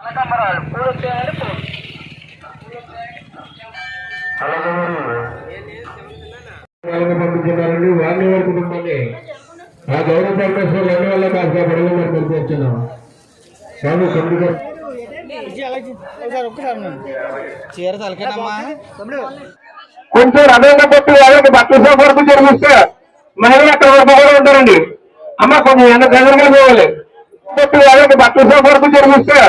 కనకాంబరాలు. పూలు వచ్చాయండి పూలు. వాళ్ళని పంపించున్నారండి వారిని వారి కుటుంబాన్ని ఆ గౌరవ పరమేశ్వరులు అన్ని వల్ల కాస్త పడవ మరి పంపించున్నాం స్వామి తొమ్మిది చీర కొంచెం రథంగా పట్టి వాళ్ళకి బట్టల వరకు జరిగిస్తే మహిళలు అక్కడ వరకు ఉంటారండి. అమ్మ కొంచెం వెనక ఎదురుగా పోవాలి. పట్టి వాళ్ళకి బట్టల వరకు జరిగిస్తే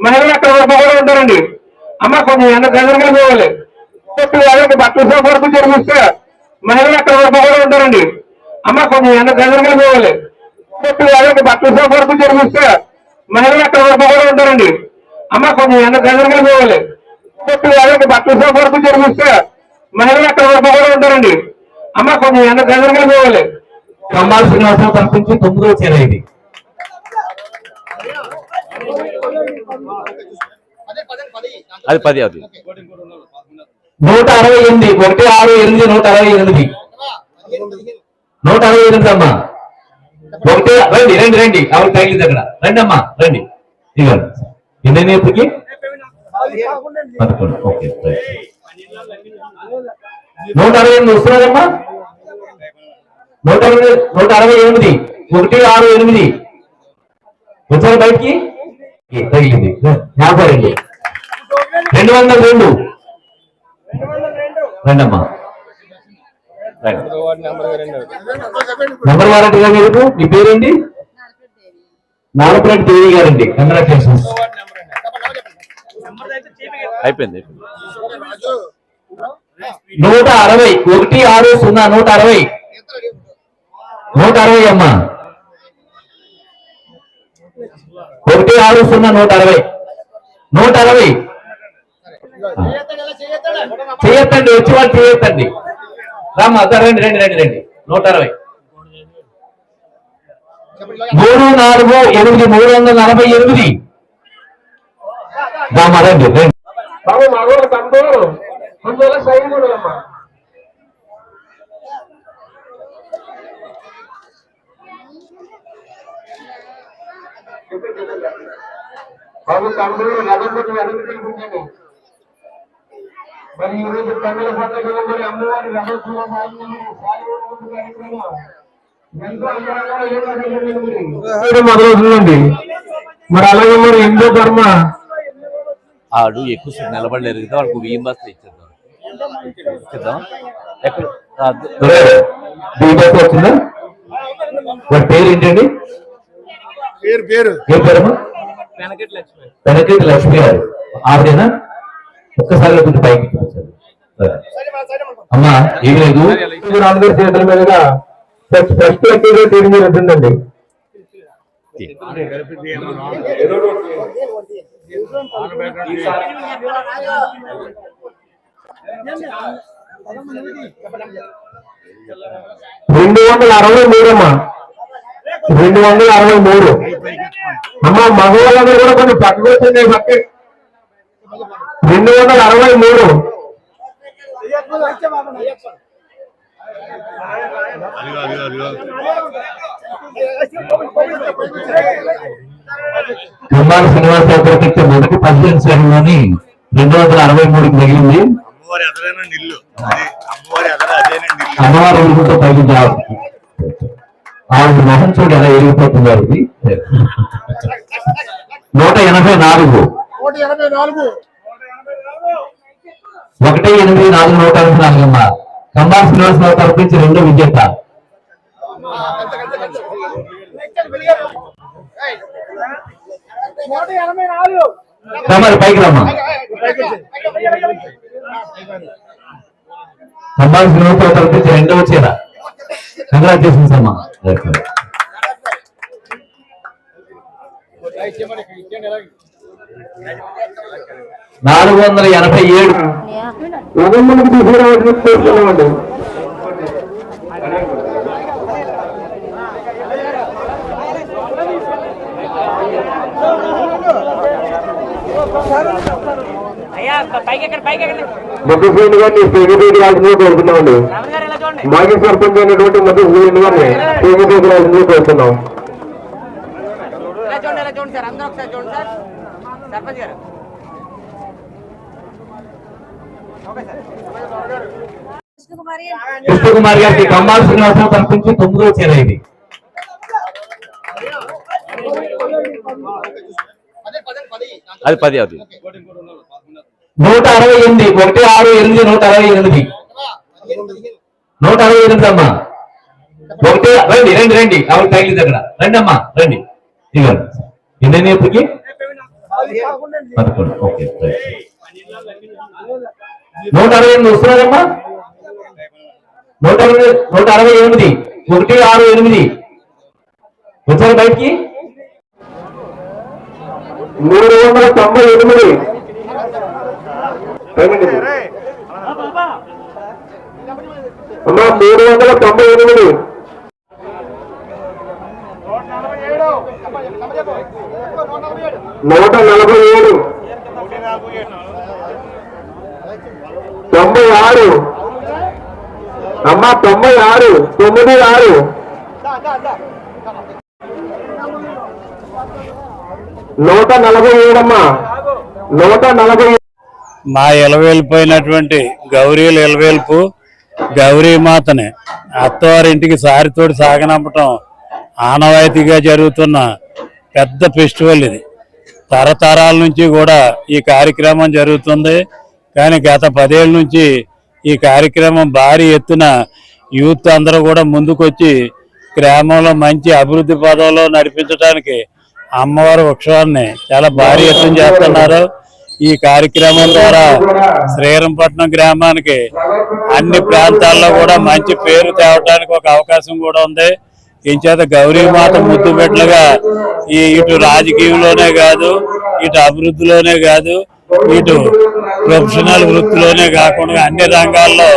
మహిళలు అక్కడ వరకు కూడా ఉంటారండి. అమ్మ కొంచెం వెనక ఎదురుగా పోవాలి. పట్టి వాళ్ళకి బట్టల షాప్ వరకు జరిగిస్తే మహిళలు అక్కడ వరకు కూడా ఉంటారండి. అమ్మ కొంచెం వెనక ఎదురుగా పోవాలి. పట్టి వాళ్ళకి బట్టల షాప్ వరకు జరిగిస్తే మహిళలు అక్కడ వరకు కూడా ఉంటారండి. అమ్మ కొంచెం వెనక ఎదురుగా పోవాలి. పట్టి వాళ్ళకి బట్టల షాప్ వరకు జరిగిస్తే మహిళలు అక్కడ వరకు కూడా ఉంటారండి. అమ్మ కొంచెం వెనక ఎదురుగా పోవాలి. కమ్మాల్సిన శ్రీనివాసరావు పంపించి తొమ్మిదో చీర అది పది అది నూట అరవై ఎనిమిది ఒకటి ఆరు ఎనిమిది నూట అరవై ఎనిమిది నూట అరవై ఎనిమిది అమ్మా ఒకటి రండి రండి రండి. ఆవిడ తగిలింది అక్కడ రండి అమ్మా రండి. ఇవ్వండి ఎన్ని ఇప్పటికి? పదకొండు. ఓకే. నూట అరవై ఎనిమిది వస్తున్నారమ్మా? నూట అరవై నూట అరవై ఎనిమిది ఒకటి ఆరు ఎనిమిది. వచ్చారు బయటికి? తగిలింది. యాభై రెండు వందల రెండు. రండమ్మా. రండి నెంబర్ వారంటీ గారు మీరు మీ పేరేంటి? నాగపరెడ్డి దేవి గారండి. కంగ్రాచులేషన్స్ అయిపోయింది. నూట అరవై. ఒకటి ఆరు సున్నా నూట అరవై. నూట అరవై అమ్మా. ఒకటి ఆరు సున్నా నూట అరవై. నూట అరవై. చేయొద్దండి వచ్చి వాళ్ళు చేయొద్దండి. రామ్మా అద్దా రండి రండి రండి రండి. నూట అరవై. మూడు నాలుగు ఎనిమిది మూడు వందల నలభై ఎనిమిది. రామ్మా రండి రండి. బాబు రథం పెట్టి వెనక్కి తీసుకుంటాను మరి ఈ రోజు తమిళ పండుగలో మరి అమ్మవారి రథోత్సవం మొదలవుతుందండి మరి అలాగే మరి హిందూ ధర్మ? ఆడు ఎక్కువసేపు నిలబడలేరు కదా వాళ్ళకి బియ్యం బస్తా ఇచ్చేద్దాం. ఇచ్చేద్దాం. ఎక్కడ? వచ్చిందా? వాడి పేరు ఏంటండి? పేరు పేరు. ఏం పేరమ్మా? వెనకటి లక్ష్మి గారు. ఆవిడేనా? ఒక్కసారి కొంచెం పైకి అమ్మా ఏం లేదు. అందరి చేతుల మీదుగా ఫస్ట్ ఎక్కువగా లక్కీగా తిరిగి ఉంటుందండి రెండు వందల అరవై మూడు అమ్మా రెండు వందల అరవై మూడు. అమ్మా మగవాళ్ళందరూ కూడా కొన్ని పక్కకు వచ్చింది పక్క రెండు వందల అరవై మూడు. కుమార గారికి ఇచ్చే మొదటి పదిహేను శ్రేణిలోని రెండు వందల అరవై మూడుకి మిగిలింది అమ్మవారి ఎదుగుతో పైకి జాబ్ ఆవిడ మొహం చూడు ఎలా ఎరిగిపోతుంది వారికి నూట ఎనభై నాలుగు. నూట ఎనభై నాలుగు. ఒకటి ఎనిమిది నాలుగు నూట అరవై నాలుగు అమ్మ. కంబార్ శ్రీనివాసరావు తరపు నుంచి రెండో విజేత. పైకి రమ్మా. కంబార్ శ్రీనివాసరావు తరపు నుంచి రెండో చీర. కంగ్రాచులేషన్స్ అమ్మా. ఇచ్చేయండి నాలుగు వందల ఎనభై ఏడు. తీసుకురావాలని కోరుతున్నామండి గారిని కోరుతున్నామండి మాజీ సర్పంచ్ అయినటువంటి గారిని కోరుతున్నాం చూడండి సార్? అందరూ ఒకసారి చూడండి సార్. సర్పంచ్ గారు. గారికి శ్రీనివాసరావు తరఫు నుంచి తొమ్మిదో చీర ఇది. అది పది అది నూట అరవై ఎనిమిది ఒకటి ఆరు ఎనిమిది నూట అరవై ఎనిమిది. నూట అరవై ఎనిమిది అమ్మా. ఒకటి రండి రండి రండి. ఆవిడ తగిలింది అక్కడ. రండి అమ్మా రండి. ఇవ్వండి ఎన్ని ఇప్పటికి? పదకొండు. ఓకే. నూట అరవై ఎనిమిది వస్తున్నారమ్మా? నూట అరవై నూట అరవై ఎనిమిది. ఒకటి ఆరు ఎనిమిది. వచ్చారు బయటికి? మూడు వందల తొంభై ఎనిమిది. అమ్మా మూడు వందల తొంభై ఎనిమిది. నూట నలభై ఏడు. తొంభై ఆరు. అమ్మా తొంభై ఆరు. తొమ్మిది ఆరు. నూట నలభై ఏడమ్మా. నూట నలభై మా ఇలవేలిపోయినటువంటి గౌరీల ఇలవేల్పు గౌరీ మాతని. అత్తవారింటికి సారితోటి సాగనంపటం ఆనవాయితీగా జరుగుతున్న పెద్ద ఫెస్టివల్ ఇది. తరతరాల నుంచి కూడా ఈ కార్యక్రమం జరుగుతుంది. కానీ గత పదేళ్ళ నుంచి ఈ కార్యక్రమం భారీ ఎత్తున యూత్ అందరూ కూడా ముందుకొచ్చి గ్రామంలో మంచి అభివృద్ధి పదంలో నడిపించడానికి అమ్మవారి వృక్షాన్ని చాలా భారీ ఎత్తున చేస్తున్నారు. ఈ కార్యక్రమం ద్వారా శ్రీరంపట్నం గ్రామానికి అన్ని ప్రాంతాల్లో కూడా మంచి పేరు తేవడానికి ఒక అవకాశం కూడా ఉంది. ఇంచేత గౌరీమాత ముద్దు పెట్టలుగా ఈ ఇటు రాజకీయంలోనే కాదు ఇటు అభివృద్ధిలోనే కాదు ఇటు ప్రొఫెషనల్ వృత్తిలోనే కాకుండా అన్ని రంగాల్లో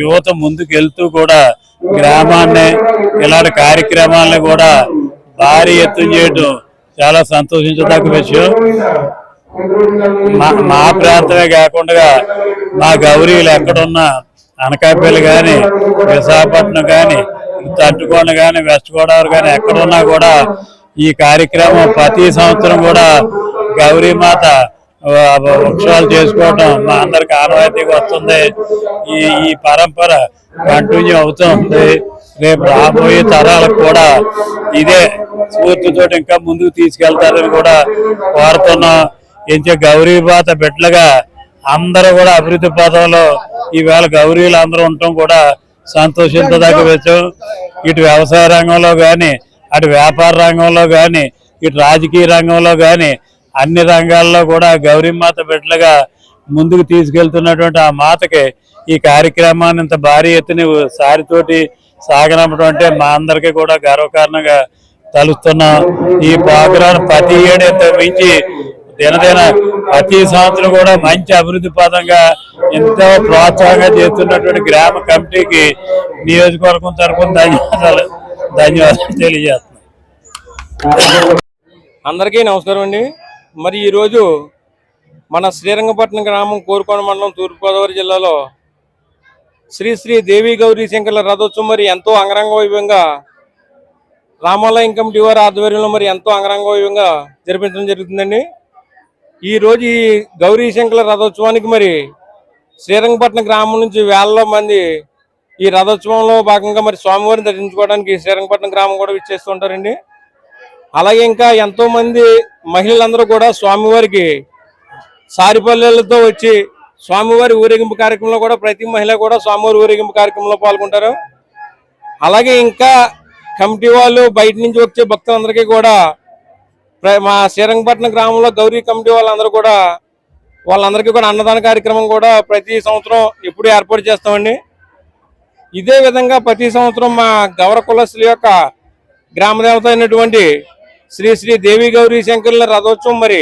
యువత ముందుకు వెళ్తూ కూడా గ్రామాన్ని ఇలాంటి కార్యక్రమాలను కూడా భారీ ఎత్తున చేయడం చాలా సంతోషించదగ్గ విషయం. మా మా ప్రాంతమే కాకుండా మా గౌరీలు ఎక్కడున్నా అనకాపల్లి కానీ విశాఖపట్నం కానీ తట్టుకోండి కానీ వెస్ట్ గోదావరి కానీ ఎక్కడున్నా కూడా ఈ కార్యక్రమం ప్రతి సంవత్సరం కూడా గౌరీమాత ఆ, ఉత్సవాలు చేసుకోవటం మా అందరికి ఆనవాయితీగా వస్తుంది. ఈ ఈ పరంపర కంటిన్యూ అవుతుంది రేపు రాబోయే తరాలకు కూడా ఇదే స్ఫూర్తితో ఇంకా ముందుకు తీసుకెళ్తారని కూడా కోరుతున్నాం. ఎంచే గౌరీబాత బిడ్డలుగా అందరూ కూడా అభివృద్ధి పదంలో ఈవేళ గౌరీలు అందరూ ఉండటం కూడా సంతోషంతో తగ్గవచ్చు ఇటు వ్యవసాయ రంగంలో కానీ అటు వ్యాపార రంగంలో కానీ ఇటు రాజకీయ రంగంలో కానీ అన్ని రంగాల్లో కూడా గౌరీమాత బిడ్డలుగా ముందుకు తీసుకెళ్తున్నటువంటి ఆ మాతకి ఈ కార్యక్రమాన్ని ఇంత భారీ ఎత్తున సారితోటి సాగనప్పడం అంటే మా అందరికీ కూడా గర్వకారణంగా తలుస్తున్నాం. ఈ ప్రోగ్రాం ప్రతి ఏడు మించి దినదిన ప్రతి సంవత్సరం కూడా మంచి అభివృద్ధి పదంగా ఎంతో ప్రోత్సాహంగా చేస్తున్నటువంటి గ్రామ కమిటీకి నియోజకవర్గం తరఫున ధన్యవాదాలు. ధన్యవాదాలు తెలియజేస్తున్నాం. అందరికీ నమస్కారం అండి. మరి ఈరోజు మన శ్రీరంగపట్నం గ్రామం కోరుకోన మండలం తూర్పుగోదావరి జిల్లాలో శ్రీ శ్రీ దేవి గౌరీ శంకర్ల రథోత్సవం మరి ఎంతో అంగరంగ వైభవంగా రామాలయం కమిటీ వారి ఆధ్వర్యంలో మరి ఎంతో అంగరంగ వైభవంగా జరిపించడం జరుగుతుందండి. ఈ రోజు ఈ గౌరీ శంకర్ల రథోత్సవానికి మరి శ్రీరంగపట్నం గ్రామం నుంచి వేల మంది ఈ రథోత్సవంలో భాగంగా మరి స్వామివారిని దర్శించుకోవడానికి శ్రీరంగపట్నం గ్రామం కూడా విచ్చేస్తుంటారండి అలాగే ఇంకా ఎంతో మంది మహిళలందరూ కూడా స్వామివారికి సారిపల్లెలతో వచ్చి స్వామివారి ఊరేగింపు కార్యక్రమంలో కూడా ప్రతి మహిళ కూడా స్వామివారి ఊరేగింపు కార్యక్రమంలో పాల్గొంటారు. అలాగే ఇంకా కమిటీ వాళ్ళు బయట నుంచి వచ్చే భక్తులందరికీ కూడా మా శ్రీరంగపట్నం గ్రామంలో గౌరీ కమిటీ వాళ్ళందరూ కూడా వాళ్ళందరికీ కూడా అన్నదాన కార్యక్రమం కూడా ప్రతి సంవత్సరం ఎప్పుడు ఏర్పాటు చేస్తామండి. ఇదే విధంగా ప్రతి సంవత్సరం మా గౌర కులస్తుల యొక్క గ్రామదేవత అయినటువంటి శ్రీ శ్రీ దేవి గౌరీ శంకరుల రథోత్సవం మరి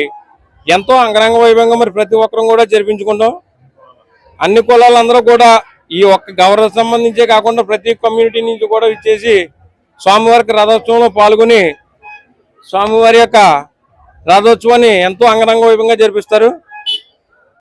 ఎంతో అంగరంగ వైభవంగా మరి ప్రతి ఒక్కరం కూడా జరిపించుకుంటాం. అన్ని కులాలందరూ కూడా ఈ ఒక్క గౌరవ సంబంధించే కాకుండా ప్రతి కమ్యూనిటీ నుంచి కూడా ఇచ్చేసి స్వామివారికి రథోత్సవంలో పాల్గొని స్వామివారి యొక్క రథోత్సవాన్ని ఎంతో అంగరంగ వైభవంగా జరిపిస్తారు.